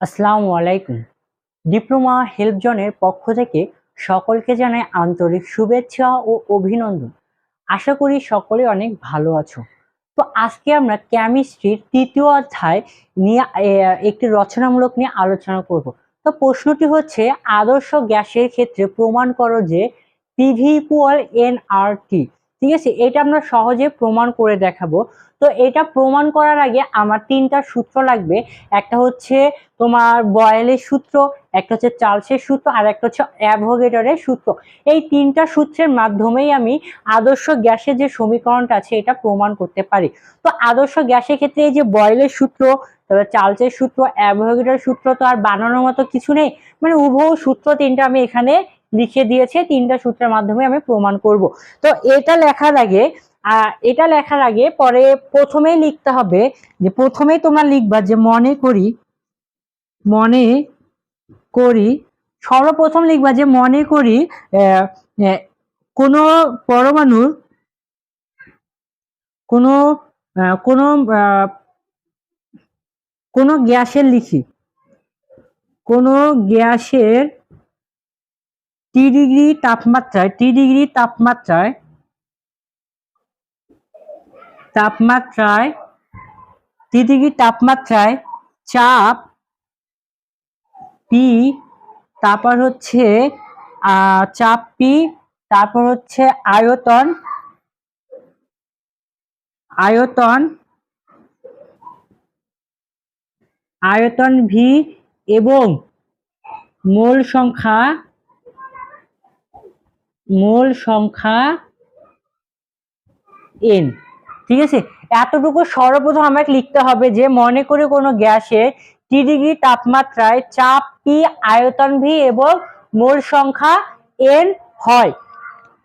আসসালামু আলাইকুম। Diploma help জোনের পক্ষ থেকে সকলকে জানাই আন্তরিক শুভেচ্ছা ও অভিনন্দন। আশা করি সকলে অনেক ভালো আছো। তো আজকে আমরা কেমিস্ট্রির তৃতীয় অধ্যায় নিয়ে একটি রচনামূলক নিয়ে আলোচনা করব। তো প্রশ্নটি হচ্ছে, আদর্শ গ্যাসের ক্ষেত্রে প্রমাণ করো যে পিভি ইকুয়াল এন আর ঠিক আছে? এটা আমরা সহজে প্রমাণ করে দেখাবো। তো এটা প্রমাণ করার আগে আমার তিনটা সূত্র লাগবে। একটা হচ্ছে তোমার বয়েলের সূত্র, একটা হচ্ছে চার্লসের সূত্র, আর একটা হচ্ছে অ্যাভোগেটরের সূত্র। এই তিনটা সূত্রের মাধ্যমেই আমি আদর্শ গ্যাসের যে সমীকরণটা আছে, এটা প্রমাণ করতে পারি। তো আদর্শ গ্যাসের ক্ষেত্রে এই যে বয়েলের সূত্র, তারপরে চার্লসের সূত্র অ্যাভোগেটরের সূত্র তো আর বানানোর মতো কিছু নেই। মানে উভয় সূত্র তিনটা আমি এখানে লিখে দিয়েছে, তিনটা সূত্রের মাধ্যমে আমি প্রমাণ করব। তো এটা লেখার আগে এটা লেখার আগে পরে প্রথমেই লিখতে হবে যে প্রথমেই তোমরা লিখবা যে মনে করি মনে করি, সর্বপ্রথম লিখবা যে মনে করি কোনো পরমাণুর, কোনো কোনো কোনো গ্যাসের লিখি, কোনো গ্যাসের টি ডিগ্রি তাপমাত্রায়, টি ডিগ্রি তাপমাত্রায় তাপমাত্রায়, টি ডিগ্রি তাপমাত্রায় চাপ পি, তারপর হচ্ছে চাপ পি, তারপর হচ্ছে আয়তন আয়তন আয়তন ভি এবং মোল সংখ্যা মোল সংখ্যা এন ঠিক আছে? এতটুকু সর্বপ্রথম আমাকে লিখতে হবে যে মনে করে কোনো গ্যাসে টি ডিগ্রি তাপমাত্রায় চাপ পি আয়তন ভি এবং মোল সংখ্যা এন হয়।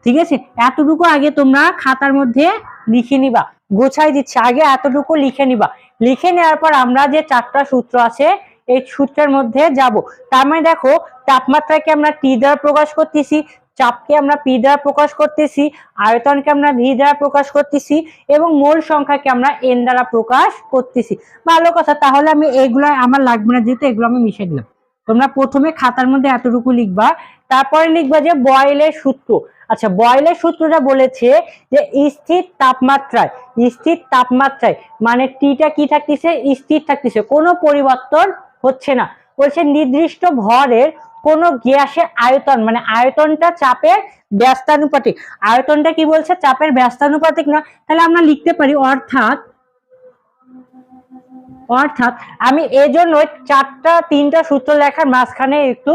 ঠিক আছে? এতটুকু আগে তোমরা খাতার মধ্যে লিখে নিবা। গোছাই দিচ্ছে। আগে এতটুকু লিখে নিবা। লিখে নেওয়ার পর আমরা যে চারটা সূত্র আছে এই সূত্রের মধ্যে যাব। তার মানে দেখো, তাপমাত্রাকে আমরা টি দ্বারা প্রকাশ করতেছি, চাপকে আমরা পি দ্বারা প্রকাশ করতেছি, আয়তনকে আমরা ভি দ্বারা প্রকাশ করতেছি, এবং মোল সংখ্যাকে আমরা এন দ্বারা প্রকাশ করতেছি। ভালো কথা, তাহলে আমি এগুলো আমার লাগবে না, যেহেতু এগুলো আমি মিশে দিলাম। তোমরা প্রথমে খাতার মধ্যে এতটুকু লিখবা, তারপরে লিখবা যে বয়েলের সূত্র। আচ্ছা বয়েলের সূত্রটা বলেছে যে স্থির তাপমাত্রায় স্থির তাপমাত্রায় মানে টিটা কি থাকতেছে? স্থির থাকতেছে। কোনো পরিবর্তন হচ্ছে না। বলছে নির্দিষ্ট ভরের কোন গ্যাসের আয়তন মানে আয়তনটা চাপের ব্যস্তানুপাতিক। আয়তনটা কি বলছে? চাপের ব্যস্তানুপাতিক না তাহলে আমরা লিখতে পারি, অর্থাৎ অর্থাৎ আমি এজন্য চারটা, তিনটা সূত্র লেখার মাঝখানে একটু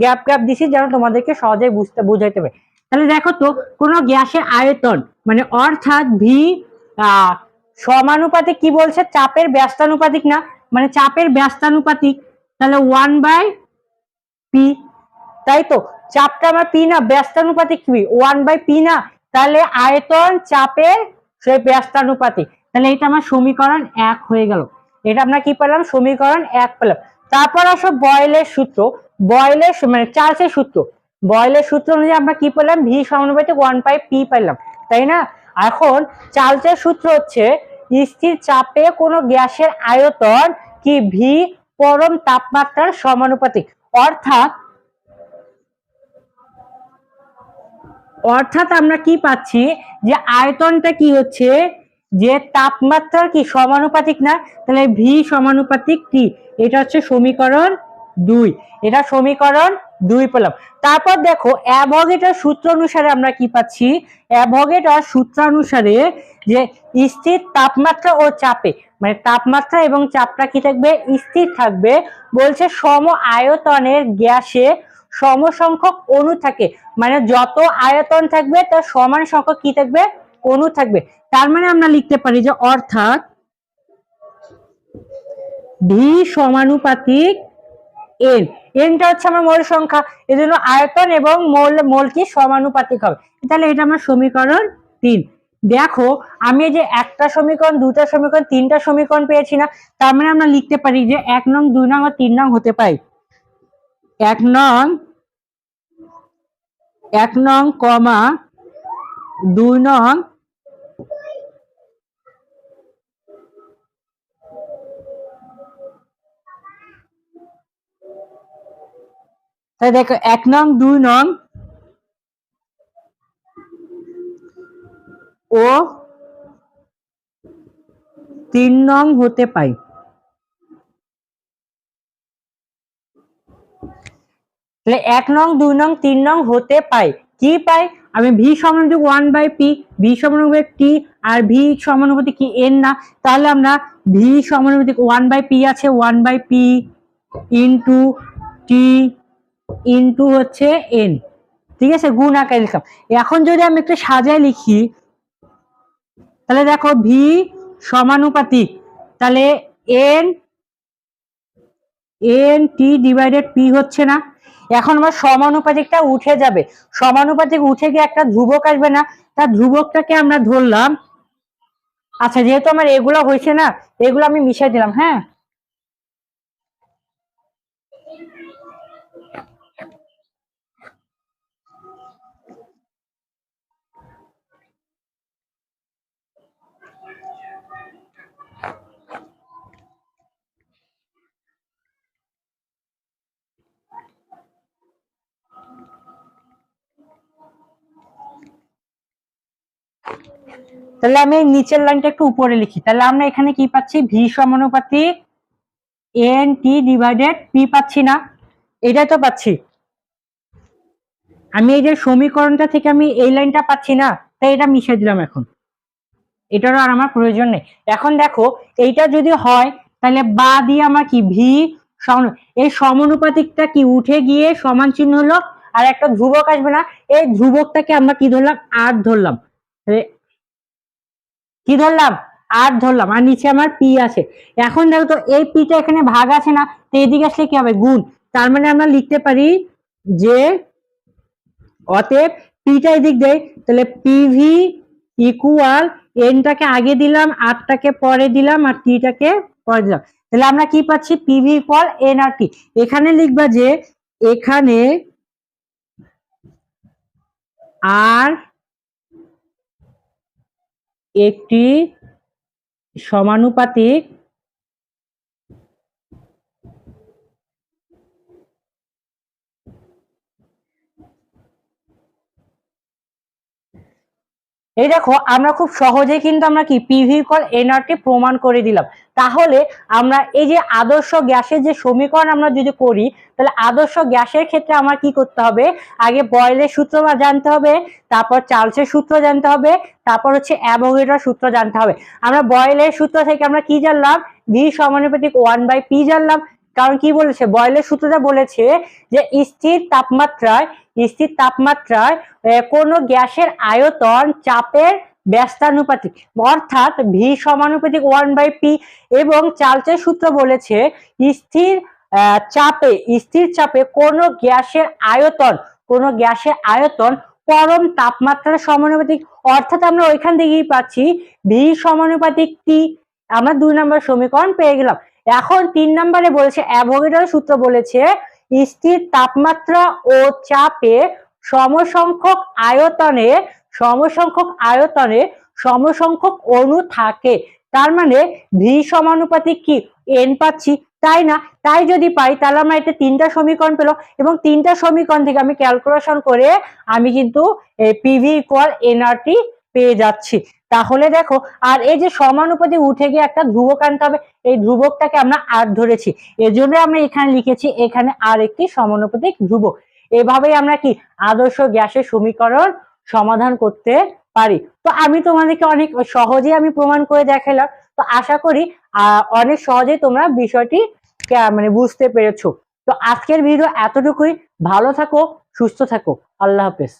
গ্যাপ গ্যাপ দিছি যেন তোমাদেরকে সহজে বুঝতে, বুঝাইতে পারে। তাহলে দেখো তো, কোনো গ্যাসের আয়তন মানে অর্থাৎ ভি সমানুপাতিক কি বলছে? চাপের ব্যস্তানুপাতিক না। মানে চাপের ব্যস্তানুপাতিক, তাহলে ওয়ান বাই পি তাই তো? চাপটা আমার পি না, ব্যস্তানুপাতিক কি? ওয়ান বাই পি না? তাহলে আয়তন চাপের সেই ব্যস্তানুপাতিক। তাহলে এটা আমার সমীকরণ এক হয়ে গেল। এটা আমরা কি পেলাম? সমীকরণ এক পেলাম। তারপর আসো বয়েলের সূত্র। বয়েলের মানে চার্লসের সূত্র। বয়েলের সূত্র অনুযায়ী আমরা কি পেলাম? ভি সমানুপাতিক ওয়ান বাই পি পেলাম। তাই না? এখন চার্লসের সূত্র হচ্ছে স্থির চাপে কোনো গ্যাসের আয়তন কি ভি পরম তাপমাত্রার সমানুপাতিক? অর্থাৎ অর্থাৎ আমরা কি পাচ্ছি? যে আয়তনটা কি হচ্ছে? যে তাপমাত্রার কি সমানুপাতিক না? তাহলে ভি সমানুপাতিক কি? এটা হচ্ছে সমীকরণ দুই। এটা সমীকরণ দুই পেলাম। তারপর দেখো, অ্যাভোগেটার সূত্র অনুসারে আমরা কি পাচ্ছি? অ্যাভোগেটার সূত্রানুসারে যে স্থির তাপমাত্রা ও চাপে মানে তাপমাত্রা এবং চাপটা কি থাকবে? স্থির থাকবে। বলছে সম আয়তনের গ্যাসে সমসংখ্যক অণু থাকে। মানে যত আয়তন থাকবে, তার সমান সংখ্যক কি থাকবে? অণু থাকবে। তার মানে আমরা লিখতে পারি যে অর্থাৎ ভি সমানুপাতিক এন এনটা হচ্ছে আমার মোল সংখ্যা। এই জন্য আয়তন এবং মোল মোল কি সমানুপাতিক হবে। তাহলে এটা আমার সমীকরণ তিন। দেখো, আমি যে একটা সমীকরণ, দুটা সমীকরণ, তিনটা সমীকরণ পেয়েছি না, তার মানে আমরা লিখতে পারি যে এক নং, দুই নং ও তিন নং হতে পাই এক নং এক নং, কমা, দুই নং তাহলে দেখো এক নং, দুই নং, ও তিন নং হতে পাই। তাহলে এক নং, দুই নং, তিন নং হতে পাই। কি পাই? আমি ভি সমানুপাতিক ওয়ান বাই পি ভি সমানুপাতিক টি আর ভি সমানুপাতিক কি এন না? তাহলে আমরা ভি সমানুপাতিক ওয়ান বাই পি আছে one by P into T into হচ্ছে এন ঠিক আছে? গুণ আকারে লিখলাম। এখন যদি আমি একটু সাজায় লিখি, তাহলে দেখো ভি সমানুপাতিক, তাহলে N N T divided P হচ্ছে না। এখন আমার সমানুপাতিকটা উঠে যাবে। সমানুপাতিক উঠে গিয়ে একটা ধ্রুবক আসবে না। তার ধ্রুবকটাকে আমরা ধরলাম। আচ্ছা যেহেতু আমার এগুলো হয়েছে না, এগুলো আমি মিশাই দিলাম হ্যাঁ? তাহলে আমি নিচের লাইনটা একটু উপরে লিখি। তাহলে আমরা এখানে কি পাচ্ছি? ভি সমানুপাতিক এন টি ডিভাইডেড পি পাচ্ছি না। এটাই তো পাচ্ছি। আমি এই যে সমীকরণটা থেকে আমি এই লাইনটা পাচ্ছি না, তাই এটা মিশিয়ে দিলাম এখন। এটারও আর আমার প্রয়োজন নেই। এখন দেখো, এইটা যদি হয়, তাহলে বা দিয়ে আমার কি? ভি এই সমানুপাতিকটা কি? উঠে গিয়ে সমান চিহ্ন হলো, আর একটা ধ্রুবক আসবে না। এই ধ্রুবকটাকে আমরা কি ধরলাম? আর ধরলাম। কি ধরলাম? আট ধরলাম, আর নিচে আমার পি আছে। এখন দেখো তো, এই পিটা এখানে ভাগ আছে না, তো এদিকে আসলে কি হবে? গুণ। তার মানে আমরা লিখতে পারি যে অতএব পিটা এদিক দেয় তাহলে পিভি ইকুয়াল এনটাকে আগে দিলাম আটটাকে পরে দিলাম, আর টিটাকে পরে দিলাম। তাহলে আমরা কি পাচ্ছি? PV equal N R T. এখানে লিখবা যে এখানে আর একটি সমানুপাতিক এই দেখো, আমরা খুব সহজেই কিন্তু আমরা কি পিভি কল এনআরটি প্রমাণ করে দিলাম। তাহলে আমরা এই যে আদর্শ গ্যাসের যে সমীকরণ আমরা যদি করি, তাহলে আদর্শ গ্যাসের ক্ষেত্রে আমার কি করতে হবে? আগে বয়েলের সূত্র জানতে হবে, তারপর চার্লসের সূত্র জানতে হবে, তারপর হচ্ছে অ্যাভোগেড্রোর সূত্র জানতে হবে। আমরা বয়েলের সূত্র থেকে আমরা কি জানলাম? ভি সমানুপাতিক ওয়ান বাই পি জানলাম। কারণ কি বলেছে? বয়েলের সূত্রটা বলেছে যে স্থির তাপমাত্রায় স্থির তাপমাত্রায় কোনো গ্যাসের আয়তন চাপের ব্যস্তানুপাতিক, অর্থাৎ ভি সমানুপাতিক ওয়ান বাই পি এবং চার্লসের সূত্র বলেছে স্থির চাপে স্থির চাপে কোনো গ্যাসের আয়তন, কোনো গ্যাসের আয়তন পরম তাপমাত্রার সমানুপাতিক, অর্থাৎ আমরা ওইখান থেকেই পাচ্ছি ভি সমানুপাতিক টি আমরা দুই নম্বর সমীকরণ পেয়ে গেলাম। এখন তিন নম্বরে বলেছে অ্যাভোগেড্রোর সূত্র বলেছে, স্থির তাপমাত্রা ও চাপে সমসংখ্যক আয়তনে সমসংখ্যক আয়তনে সমসংখ্যক অণু থাকে। তার মানে ভি সমানুপাতিক কি? এন পাচ্ছি। তাই না? তাই যদি পাই, তাহলে আমরা এটা তিনটা সমীকরণ পেলাম এবং তিনটা সমীকরণ থেকে আমি ক্যালকুলেশন করে আমি কিন্তু পিভি ইকুয়াল এনআরটি পেয়ে যাচ্ছি। তাহলে দেখো, আর এই যে সমানুপাতিক উঠে গিয়ে একটা ধ্রুবক আনতে হবে, এই ধ্রুবকটাকে আমরা আর ধরেছি। এজন্য আমরা এখানে লিখেছি, এখানে আর একটি সমানুপাতিক ধ্রুবক। এভাবেই আমরা কি, আদর্শ গ্যাসের সমীকরণ সমাধান করতে পারি। তো আমি তোমাদেরকে অনেক সহজেই আমি প্রমাণ করে দেখালাম। তো আশা করি অনেক সহজেই তোমরা বিষয়টি মানে বুঝতে পেরেছ। তো আজকের ভিডিও এতটুকুই। ভালো থাকো, সুস্থ থাকো। আল্লাহ হাফেজ।